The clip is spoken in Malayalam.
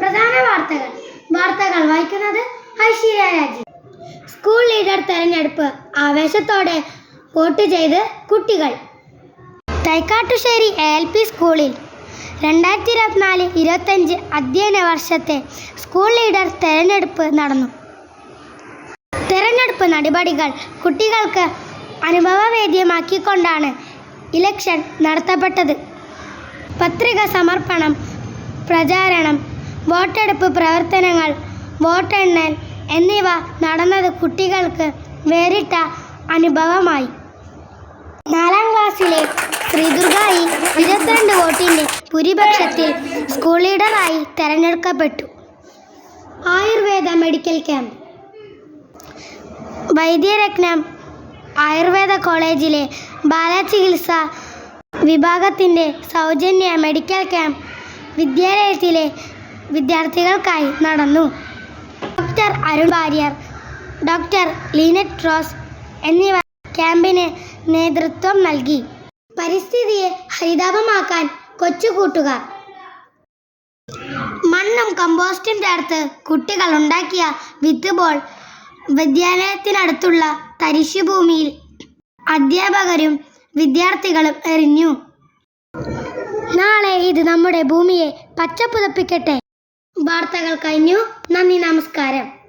പ്രധാന വാർത്തകൾ. വാർത്തകൾ വായിക്കുന്നത് ഐശ്വര്യ രാജി. സ്കൂൾ ലീഡർ തെരഞ്ഞെടുപ്പ് ആവേശത്തോടെ വോട്ട് ചെയ്ത് കുട്ടികൾ. തൈക്കാട്ടുശ്ശേരി എ എൽ പി സ്കൂളിൽ രണ്ടായിരത്തി ഇരുപത്തിനാല് ഇരുപത്തഞ്ച് അധ്യയന വർഷത്തെ സ്കൂൾ ലീഡർ തെരഞ്ഞെടുപ്പ് നടന്നു. തെരഞ്ഞെടുപ്പ് നടപടികൾ കുട്ടികൾക്ക് അനുഭവവേദ്യമാക്കിക്കൊണ്ടാണ് ഇലക്ഷൻ നടത്തപ്പെട്ടത്. പത്രിക സമർപ്പണം പ്രചാരണം വോട്ടെടുപ്പ് പ്രവർത്തനങ്ങൾ വോട്ടെണ്ണൽ എന്നിവ നടന്നത് കുട്ടികൾക്ക് വേറിട്ട അനുഭവമായി. നാലാം ക്ലാസ്സിലെ ശ്രീദുർഗായി ഇരുപത്തിരണ്ട് വോട്ടിന്റെ ഭൂരിപക്ഷത്തിൽ സ്കൂൾ ലീഡറായി തെരഞ്ഞെടുക്കപ്പെട്ടു. Ayurveda medical camp. Vaidyaratnam Ayurveda കോളേജിലെ ബാലചികിത്സ വിഭാഗത്തിന്റെ സൗജന്യ മെഡിക്കൽ ക്യാമ്പ് വിദ്യാലയത്തിലെ വിദ്യാർത്ഥികൾക്കായി നടന്നു. Doctor Arun Warrier doctor Lynette Rose എന്നിവർ ക്യാമ്പിന് നേതൃത്വം നൽകി. പരിസ്ഥിതിയെ ഹരിതാപമാക്കാൻ കൊച്ചുകൂട്ടുകാർ. മണ്ണും കമ്പോസ്റ്റും ചേർത്ത് കുട്ടികൾ ഉണ്ടാക്കിയ വിത്ത് ബോൾ വിദ്യാലയത്തിനടുത്തുള്ള തരിശുഭൂമിയിൽ അധ്യാപകരും വിദ്യാർത്ഥികളും എറിഞ്ഞു. നാളെ ഇത് നമ്മുടെ ഭൂമിയെ പച്ചപ്പുതപ്പിക്കട്ടെ. വാർത്തകൾ കഴിഞ്ഞു. നന്ദി നമസ്കാരം.